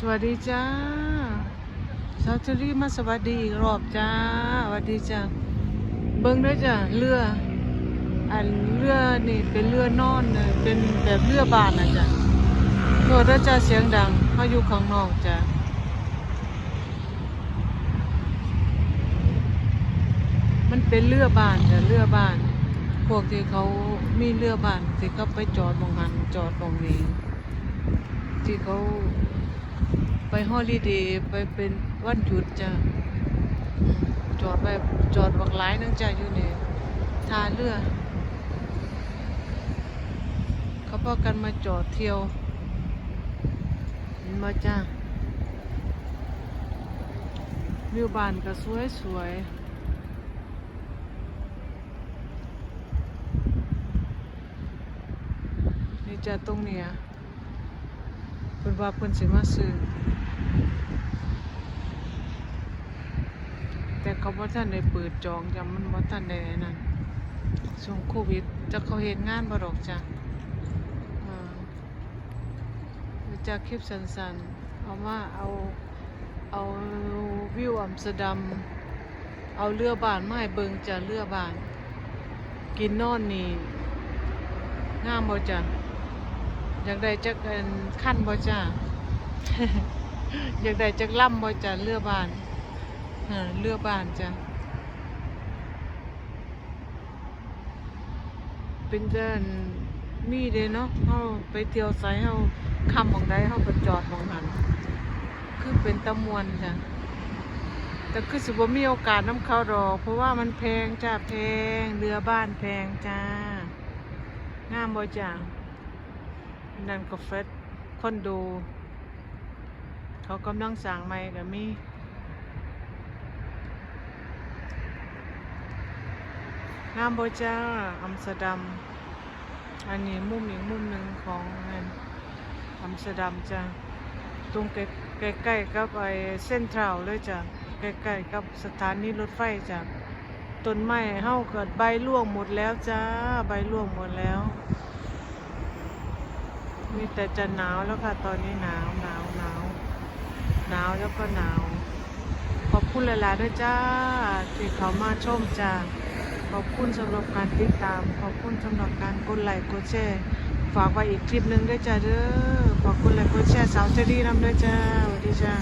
สวัสดีจ้าสาวเชอรี่มาสวัสดีอีกรอบจ้าสวัสดีจ้าเบิ้งด้วยจ้าเรืออันเรือนี่เป็นเรือนอนเป็นแบบเรือบานนะจ้ะโนดแล้วจ้าเสียงดังเขาอยู่ข้างนอกจ้ะมันเป็นเรือบานจ้ะเรือบาน พวกที่เขามีเรือบานที่เขาไปจอดมองหันจอดมองนี้ที่เขา ไปฮอลิเดย์ไปเป็นวันหยุดจ้ะจอดไปจอดบักหลายนึงจ้ะอยู่นี่ทาเรือเขาพากันมาจอดเที่ยวมาจ้าวิวบานก็สวยสวยๆนี่จ้ะตรงเนี้ย พิ่นว่าเพิ่นสิมาซื้อแต่เขาบ่ทันได้เปิดจองจ้ะมันบ่ทันได้นนั่นช่วงโควิดจะเขาเฮ็ดงานบ่ดอกจ้ะจากคลิปสั้นๆ เอามาเอาเอาวิวอัมสเตอร์ดัม เอาเรือบานไม้เบิงจะเรือบาน กินนอนนี่งามบ่จ้ะ อยากได้จักขั้นบ่จ้ะอยากได้จักล่ำบ่จ้ะเรือบานเรือบานจ้ะเป็นเดินมีเด้เนาะเฮาไปเที่ยวไสเฮาคำของใดเฮาก็จอดหมองหันคือเป็นตะมวนจ้ะแต่คือสิบ่มีโอกาสน้ำเขาดอกเพราะว่ามันแพงจ้าแพงเรือบ้านแพงจ้างามบ่จ้า นั่นก็เฟสคอนโด เขากำลังสร้างใหม่ก็มีงามโบจ้าอัมสเตอร์ดัม อันนี้มุมอีกมุมหนึ่งของงานอัมสเตอร์ดัมจ้าตรงใกล้ใกล้ๆกับไอ้เส้นทราวเลยจ้ะใกล้ๆกับสถานีรถไฟจ้ะต้นไม้เฮาเกิดใบร่วงหมดแล้วจ้า ใบร่วงหมดแล้ว มีแต่จะหนาวแล้วค่ะ ตอนนี้หนาวหนาวหนาวหนาวแล้วก็หนาว ขอบคุณหลายๆด้วยจ้า ที่เขามาชมจ้าขอบคุณสำหรับการติดตาม ขอบคุณสำหรับการกดไลค์กดแชร์ฝากไว้อีกคลิปหนึ่งด้วยจ้าเด้อขอบคุณไลค์กดแชร์สาวเจดีนำด้วยจ้าสวัสดีจ้า